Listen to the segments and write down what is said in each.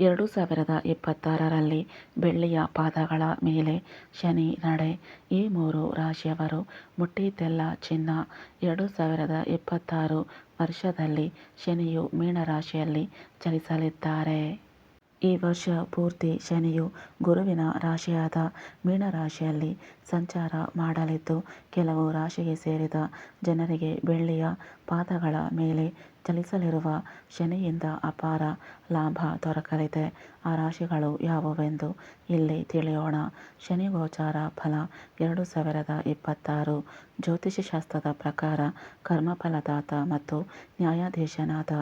ಎರಡು ಸಾವಿರದ ಇಪ್ಪತ್ತಾರರಲ್ಲಿ ಬೆಳ್ಳಿಯ ಪಾದಗಳ ಮೇಲೆ ಶನಿ ನಡೆ, ಈ ಮೂರು ರಾಶಿಯವರು ಮುಟ್ಟಿದ್ದೆಲ್ಲ ಚಿನ್ನ. ಎರಡು ಸಾವಿರದ ಇಪ್ಪತ್ತಾರು ವರ್ಷದಲ್ಲಿ ಶನಿಯು ಮೀನರಾಶಿಯಲ್ಲಿ ಚಲಿಸಲಿದ್ದಾರೆ. ಈ ವರ್ಷ ಪೂರ್ತಿ ಶನಿಯು ಗುರುವಿನ ರಾಶಿಯಾದ ಮೀನರಾಶಿಯಲ್ಲಿ ಸಂಚಾರ ಮಾಡಲಿದ್ದು, ಕೆಲವು ರಾಶಿಗೆ ಸೇರಿದ ಜನರಿಗೆ ಬೆಳ್ಳಿಯ ಪಾದಗಳ ಮೇಲೆ ಚಲಿಸಲಿರುವ ಶನಿಯಿಂದ ಅಪಾರ ಲಾಭ ದೊರಕಲಿದೆ. ಆ ರಾಶಿಗಳು ಯಾವುವೆಂದು ಇಲ್ಲಿ ತಿಳಿಯೋಣ. ಶನಿ ಗೋಚಾರ ಫಲ ಎರಡು ಸಾವಿರದ ಇಪ್ಪತ್ತಾರು. ಜ್ಯೋತಿಷಶಾಸ್ತ್ರದ ಪ್ರಕಾರ ಕರ್ಮಫಲದಾತ ಮತ್ತು ನ್ಯಾಯಾಧೀಶನಾದ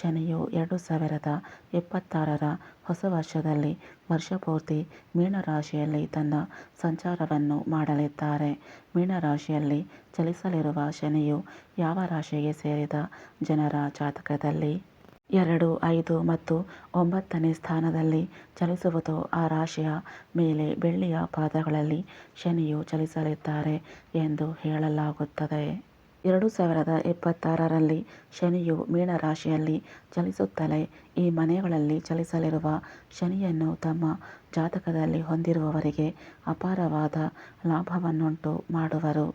ಶನಿಯು ಎರಡು ಸಾವಿರದ ಇಪ್ಪತ್ತಾರರ ಹೊಸ ವರ್ಷದಲ್ಲಿ ವರ್ಷಪೂರ್ತಿ ಮೀನರಾಶಿಯಲ್ಲಿ ತನ್ನ ಸಂಚಾರವನ್ನು ಮಾಡಲಿದ್ದಾರೆ. ಮೀನರಾಶಿಯಲ್ಲಿ ಚಲಿಸಲಿರುವ ಶನಿಯು ಯಾವ ರಾಶಿಗೆ ಸೇರಿದ ಜನರ ಜಾತಕದಲ್ಲಿ? ಎರಡು, ಐದು ಮತ್ತು ಒಂಬತ್ತನೇ ಸ್ಥಾನದಲ್ಲಿ ಚಲಿಸುವುದು ಆ ರಾಶಿಯ ಮೇಲೆ ಬೆಳ್ಳಿಯ ಪಾದಗಳಲ್ಲಿ ಶನಿಯು ಚಲಿಸಲಿದ್ದಾರೆ ಎಂದು ಹೇಳಲಾಗುತ್ತದೆ. ಎರಡು ಸಾವಿರದ ಇಪ್ಪತ್ತಾರರಲ್ಲಿ ಶನಿಯು ಮೀನರಾಶಿಯಲ್ಲಿ ಚಲಿಸುತ್ತಲೇ ಈ ಮನೆಗಳಲ್ಲಿ ಚಲಿಸಲಿರುವ ಶನಿಯನ್ನು ತಮ್ಮ ಜಾತಕದಲ್ಲಿ ಹೊಂದಿರುವವರಿಗೆ ಅಪಾರವಾದ ಲಾಭವನ್ನುಂಟು ಮಾಡುವರು.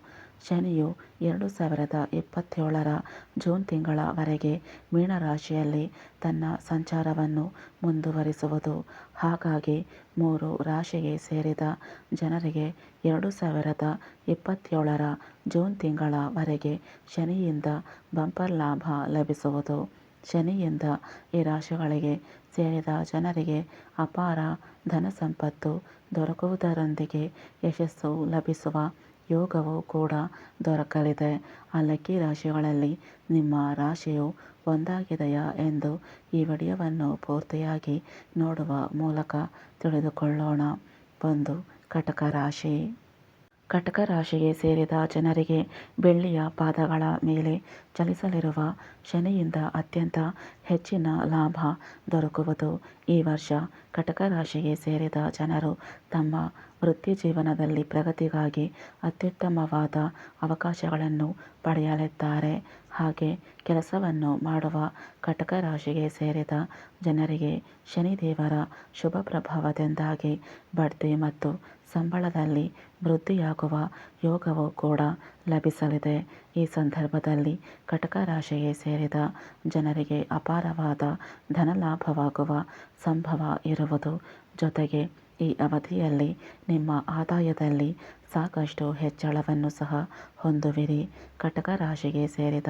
ಶನಿಯು ಎರಡು ಸಾವಿರದ ಇಪ್ಪತ್ತೇಳರ ಜೂನ್ ತಿಂಗಳವರೆಗೆ ಮೀನರಾಶಿಯಲ್ಲಿ ತನ್ನ ಸಂಚಾರವನ್ನು ಮುಂದುವರಿಸುವುದು. ಹಾಗಾಗಿ ಮೂರು ರಾಶಿಗೆ ಸೇರಿದ ಜನರಿಗೆ ಎರಡು ಸಾವಿರದ ಇಪ್ಪತ್ತೇಳರ ಜೂನ್ ತಿಂಗಳವರೆಗೆ ಶನಿಯಿಂದ ಬಂಪರ್ ಲಾಭ ಲಭಿಸುವುದು. ಶನಿಯಿಂದ ಈ ರಾಶಿಗಳಿಗೆ ಸೇರಿದ ಜನರಿಗೆ ಅಪಾರ ಧನಸಂಪತ್ತು ದೊರಕುವುದರೊಂದಿಗೆ ಯಶಸ್ಸು ಲಭಿಸುವ ಯೋಗವು ಕೂಡ ದೊರಕಲಿದೆ. ಆ ಲಕ್ಕಿ ರಾಶಿಗಳಲ್ಲಿ ನಿಮ್ಮ ರಾಶಿಯು ಒಂದಾಗಿದೆಯಾ ಎಂದು ಈ ವಿಡಿಯೋವನ್ನು ಪೂರ್ತಿಯಾಗಿ ನೋಡುವ ಮೂಲಕ ತಿಳಿದುಕೊಳ್ಳೋಣ. ಒಂದು ಕಟಕ ರಾಶಿ. ಕಟಕ ರಾಶಿಗೆ ಸೇರಿದ ಜನರಿಗೆ ಬೆಳ್ಳಿಯ ಪಾದಗಳ ಮೇಲೆ ಚಲಿಸಲಿರುವ ಶನಿಯಿಂದ ಅತ್ಯಂತ ಹೆಚ್ಚಿನ ಲಾಭ ದೊರಕುವುದು ಈ ವರ್ಷ. ಕಟಕ ರಾಶಿಗೆ ಸೇರಿದ ಜನರು ತಮ್ಮ ವೃತ್ತಿ ಜೀವನದಲ್ಲಿ ಪ್ರಗತಿಗಾಗಿ ಅತ್ಯುತ್ತಮವಾದ ಅವಕಾಶಗಳನ್ನು ಪಡೆಯಲಿದ್ದಾರೆ. ಹಾಗೆ ಕೆಲಸವನ್ನು ಮಾಡುವ ಕಟಕ ರಾಶಿಗೆ ಸೇರಿದ ಜನರಿಗೆ ಶನಿದೇವರ ಶುಭ ಪ್ರಭಾವದಿಂದಾಗಿ ಬಡ್ತಿ ಮತ್ತು ಸಂಬಳದಲ್ಲಿ ವೃದ್ಧಿಯಾಗುವ ಯೋಗವು ಕೂಡ ಲಭಿಸಲಿದೆ. ಈ ಸಂದರ್ಭದಲ್ಲಿ ಕಟಕ ರಾಶಿಗೆ ಸೇರಿದ ಜನರಿಗೆ ಅಪಾರವಾದ ಧನಲಾಭವಾಗುವ ಸಂಭವ ಇರುವುದು ಜೊತೆಗೆ ಈ ಅವಧಿಯಲ್ಲಿ ನಿಮ್ಮ ಆದಾಯದಲ್ಲಿ ಸಾಕಷ್ಟು ಹೆಚ್ಚಳವನ್ನು ಸಹ ಹೊಂದುವಿರಿ. ಕಟಕ ರಾಶಿಗೆ ಸೇರಿದ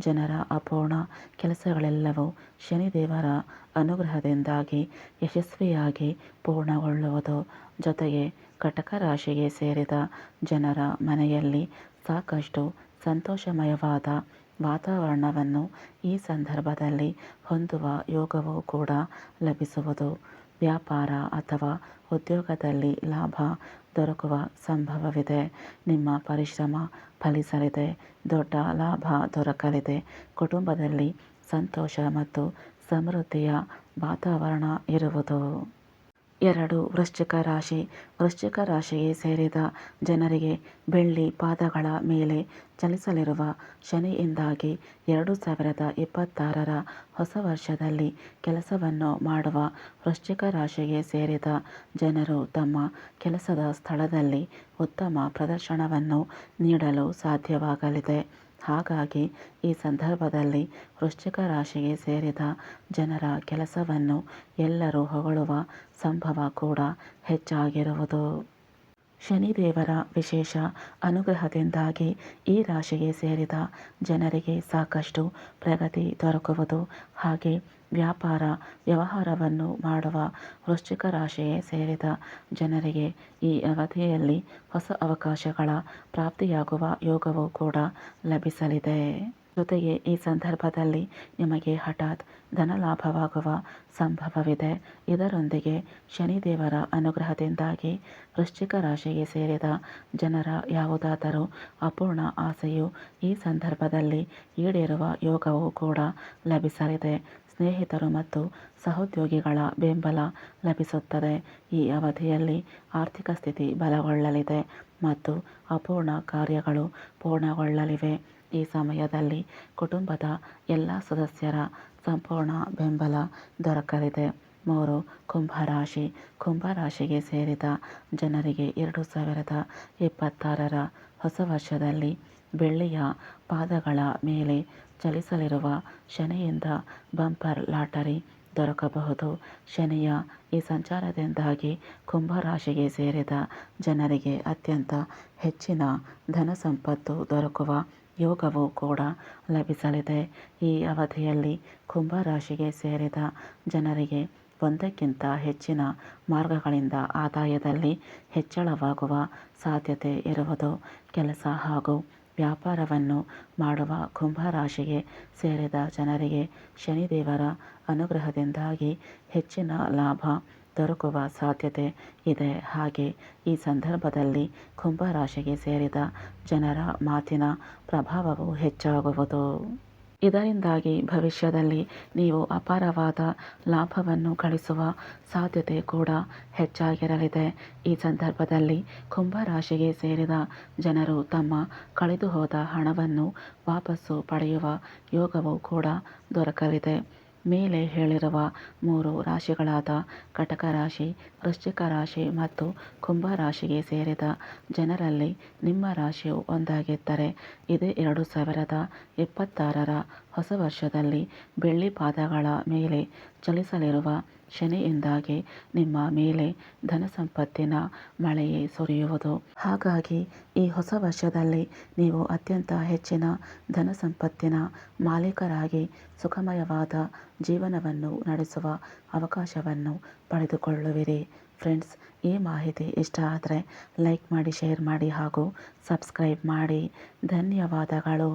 ಜನರ ಅಪೂರ್ಣ ಕೆಲಸಗಳೆಲ್ಲವೂ ಶನಿದೇವರ ಅನುಗ್ರಹದಿಂದಾಗಿ ಯಶಸ್ವಿಯಾಗಿ ಪೂರ್ಣಗೊಳ್ಳುವುದು. ಜೊತೆಗೆ ಕಟಕ ರಾಶಿಗೆ ಸೇರಿದ ಜನರ ಮನೆಯಲ್ಲಿ ಸಾಕಷ್ಟು ಸಂತೋಷಮಯವಾದ ವಾತಾವರಣವನ್ನು ಈ ಸಂದರ್ಭದಲ್ಲಿ ಹೊಂದುವ ಯೋಗವೂ ಕೂಡ ಲಭಿಸುವುದು. ವ್ಯಾಪಾರ ಅಥವಾ ಉದ್ಯೋಗದಲ್ಲಿ ಲಾಭ ದೊರಕುವ ಸಂಭವವಿದೆ. ನಿಮ್ಮ ಪರಿಶ್ರಮ ಫಲಿಸಲಿದೆ. ದೊಡ್ಡ ಲಾಭ ದೊರಕಲಿದೆ. ಕುಟುಂಬದಲ್ಲಿ ಸಂತೋಷ ಮತ್ತು ಸಮೃದ್ಧಿಯ ವಾತಾವರಣ ಇರುವುದು. ಎರಡು ವೃಶ್ಚಿಕ ರಾಶಿ. ವೃಶ್ಚಿಕ ರಾಶಿಗೆ ಸೇರಿದ ಜನರಿಗೆ ಬೆಳ್ಳಿ ಪಾದಗಳ ಮೇಲೆ ಚಲಿಸಲಿರುವ ಶನಿಯಿಂದಾಗಿ ಎರಡು ಸಾವಿರದ ಇಪ್ಪತ್ತಾರರ ಹೊಸ ವರ್ಷದಲ್ಲಿ ಕೆಲಸವನ್ನು ಮಾಡುವ ವೃಶ್ಚಿಕ ರಾಶಿಗೆ ಸೇರಿದ ಜನರು ತಮ್ಮ ಕೆಲಸದ ಸ್ಥಳದಲ್ಲಿ ಉತ್ತಮ ಪ್ರದರ್ಶನವನ್ನು ನೀಡಲು ಸಾಧ್ಯವಾಗಲಿದೆ. ಹಾಗಾಗಿ ಈ ಸಂದರ್ಭದಲ್ಲಿ ವೃಶ್ಚಿಕ ರಾಶಿಗೆ ಸೇರಿದ ಜನರ ಕೆಲಸವನ್ನು ಎಲ್ಲರೂ ಹೊಗಳುವ ಸಂಭವ ಕೂಡ ಹೆಚ್ಚಾಗಿರುವುದು. ಶನಿದೇವರ ವಿಶೇಷ ಅನುಗ್ರಹದಿಂದಾಗಿ ಈ ರಾಶಿಗೆ ಸೇರಿದ ಜನರಿಗೆ ಸಾಕಷ್ಟು ಪ್ರಗತಿ ದೊರಕುವುದು. ಹಾಗೆ ವ್ಯಾಪಾರ, ವ್ಯವಹಾರವನ್ನು ಮಾಡುವ ವೃಶ್ಚಿಕ ರಾಶಿಗೆ ಸೇರಿದ ಜನರಿಗೆ ಈ ಅವಧಿಯಲ್ಲಿ ಹೊಸ ಅವಕಾಶಗಳ ಪ್ರಾಪ್ತಿಯಾಗುವ ಯೋಗವೂ ಕೂಡ ಲಭಿಸಲಿದೆ. ಜೊತೆಗೆ ಈ ಸಂದರ್ಭದಲ್ಲಿ ನಿಮಗೆ ಹಠಾತ್ ಧನಲಾಭವಾಗುವ ಸಂಭವವಿದೆ. ಇದರೊಂದಿಗೆ ಶನಿದೇವರ ಅನುಗ್ರಹದಿಂದಾಗಿ ವೃಶ್ಚಿಕ ರಾಶಿಗೆ ಸೇರಿದ ಜನರ ಯಾವುದಾದರೂ ಅಪೂರ್ಣ ಆಸೆಯು ಈ ಸಂದರ್ಭದಲ್ಲಿ ಈಡೇರುವ ಯೋಗವೂ ಕೂಡ ಲಭಿಸಲಿದೆ. ಸ್ನೇಹಿತರು ಮತ್ತು ಸಹೋದ್ಯೋಗಿಗಳ ಬೆಂಬಲ ಲಭಿಸುತ್ತದೆ. ಈ ಅವಧಿಯಲ್ಲಿ ಆರ್ಥಿಕ ಸ್ಥಿತಿ ಬಲಗೊಳ್ಳಲಿದೆ ಮತ್ತು ಅಪೂರ್ಣ ಕಾರ್ಯಗಳು ಪೂರ್ಣಗೊಳ್ಳಲಿವೆ. ಈ ಸಮಯದಲ್ಲಿ ಕುಟುಂಬದ ಎಲ್ಲ ಸದಸ್ಯರ ಸಂಪೂರ್ಣ ಬೆಂಬಲ ದೊರಕಲಿದೆ. ಮೂರು, ಕುಂಭರಾಶಿ. ಕುಂಭರಾಶಿಗೆ ಸೇರಿದ ಜನರಿಗೆ ಎರಡು ಸಾವಿರದ ಇಪ್ಪತ್ತಾರರ ಹೊಸ ವರ್ಷದಲ್ಲಿ ಬೆಳ್ಳಿಯ ಪಾದಗಳ ಮೇಲೆ ಚಲಿಸಲಿರುವ ಶನಿಯಿಂದ ಬಂಪರ್ ಲಾಟರಿ ದೊರಕಬಹುದು. ಶನಿಯ ಈ ಸಂಚಾರದಿಂದಾಗಿ ಕುಂಭರಾಶಿಗೆ ಸೇರಿದ ಜನರಿಗೆ ಅತ್ಯಂತ ಹೆಚ್ಚಿನ ಧನ ಸಂಪತ್ತು ದೊರಕುವ ಯೋಗವು ಕೂಡ ಲಭಿಸಲಿದೆ. ಈ ಅವಧಿಯಲ್ಲಿ ಕುಂಭರಾಶಿಗೆ ಸೇರಿದ ಜನರಿಗೆ ಒಂದಕ್ಕಿಂತ ಹೆಚ್ಚಿನ ಮಾರ್ಗಗಳಿಂದ ಆದಾಯದಲ್ಲಿ ಹೆಚ್ಚಳವಾಗುವ ಸಾಧ್ಯತೆ ಇರುವುದು ಕೆಲಸ ಹಾಗೂ ವ್ಯಾಪಾರವನ್ನು ಮಾಡುವ ಕುಂಭರಾಶಿಗೆ ಸೇರಿದ ಜನರಿಗೆ ಶನಿದೇವರ ಅನುಗ್ರಹದಿಂದಾಗಿ ಹೆಚ್ಚಿನ ಲಾಭ ದೊರಕುವ ಸಾಧ್ಯತೆ ಇದೆ. ಹಾಗೆ ಈ ಸಂದರ್ಭದಲ್ಲಿ ಕುಂಭರಾಶಿಗೆ ಸೇರಿದ ಜನರ ಮಾತಿನ ಪ್ರಭಾವವು ಹೆಚ್ಚಾಗುವುದು. ಇದರಿಂದಾಗಿ ಭವಿಷ್ಯದಲ್ಲಿ ನೀವು ಅಪಾರವಾದ ಲಾಭವನ್ನು ಗಳಿಸುವ ಸಾಧ್ಯತೆ ಕೂಡ ಹೆಚ್ಚಾಗಿರಲಿದೆ. ಈ ಸಂದರ್ಭದಲ್ಲಿ ಕುಂಭರಾಶಿಗೆ ಸೇರಿದ ಜನರು ತಮ್ಮ ಕಳೆದುಹೋದ ಹಣವನ್ನು ವಾಪಸ್ಸು ಪಡೆಯುವ ಯೋಗವು ಕೂಡ ದೊರಕಲಿದೆ. ಮೇಲೆ ಹೇಳಿರುವ ಮೂರು ರಾಶಿಗಳಾದ ಕಟಕ ರಾಶಿ ವೃಶ್ಚಿಕ ರಾಶಿ ಮತ್ತು ಕುಂಭ ರಾಶಿಗೆ ಸೇರಿದ ಜನರಲ್ಲಿ ನಿಮ್ಮ ರಾಶಿಯು ಒಂದಾಗಿದ್ದರೆ, ಇದು ಎರಡು ಸಾವಿರದ ಇಪ್ಪತ್ತಾರರ ಹೊಸ ವರ್ಷದಲ್ಲಿ ಬೆಳ್ಳಿ ಪಾದಗಳ ಮೇಲೆ ಚಲಿಸಲಿರುವ ಶನಿಯಿಂದಾಗಿ ನಿಮ್ಮ ಮೇಲೆ ಧನ ಸಂಪತ್ತಿನ ಮಳೆಯೇ ಸುರಿಯುವುದು. ಹಾಗಾಗಿ ಈ ಹೊಸ ವರ್ಷದಲ್ಲಿ ನೀವು ಅತ್ಯಂತ ಹೆಚ್ಚಿನ ಧನ ಸಂಪತ್ತಿನ ಮಾಲೀಕರಾಗಿ ಸುಖಮಯವಾದ ಜೀವನವನ್ನು ನಡೆಸುವ ಅವಕಾಶವನ್ನು ಪಡೆದುಕೊಳ್ಳುವಿರಿ. ಫ್ರೆಂಡ್ಸ್, ಈ ಮಾಹಿತಿ ಇಷ್ಟ ಆದರೆ ಲೈಕ್ ಮಾಡಿ, ಶೇರ್ ಮಾಡಿ ಹಾಗೂ ಸಬ್ಸ್ಕ್ರೈಬ್ ಮಾಡಿ. ಧನ್ಯವಾದಗಳು.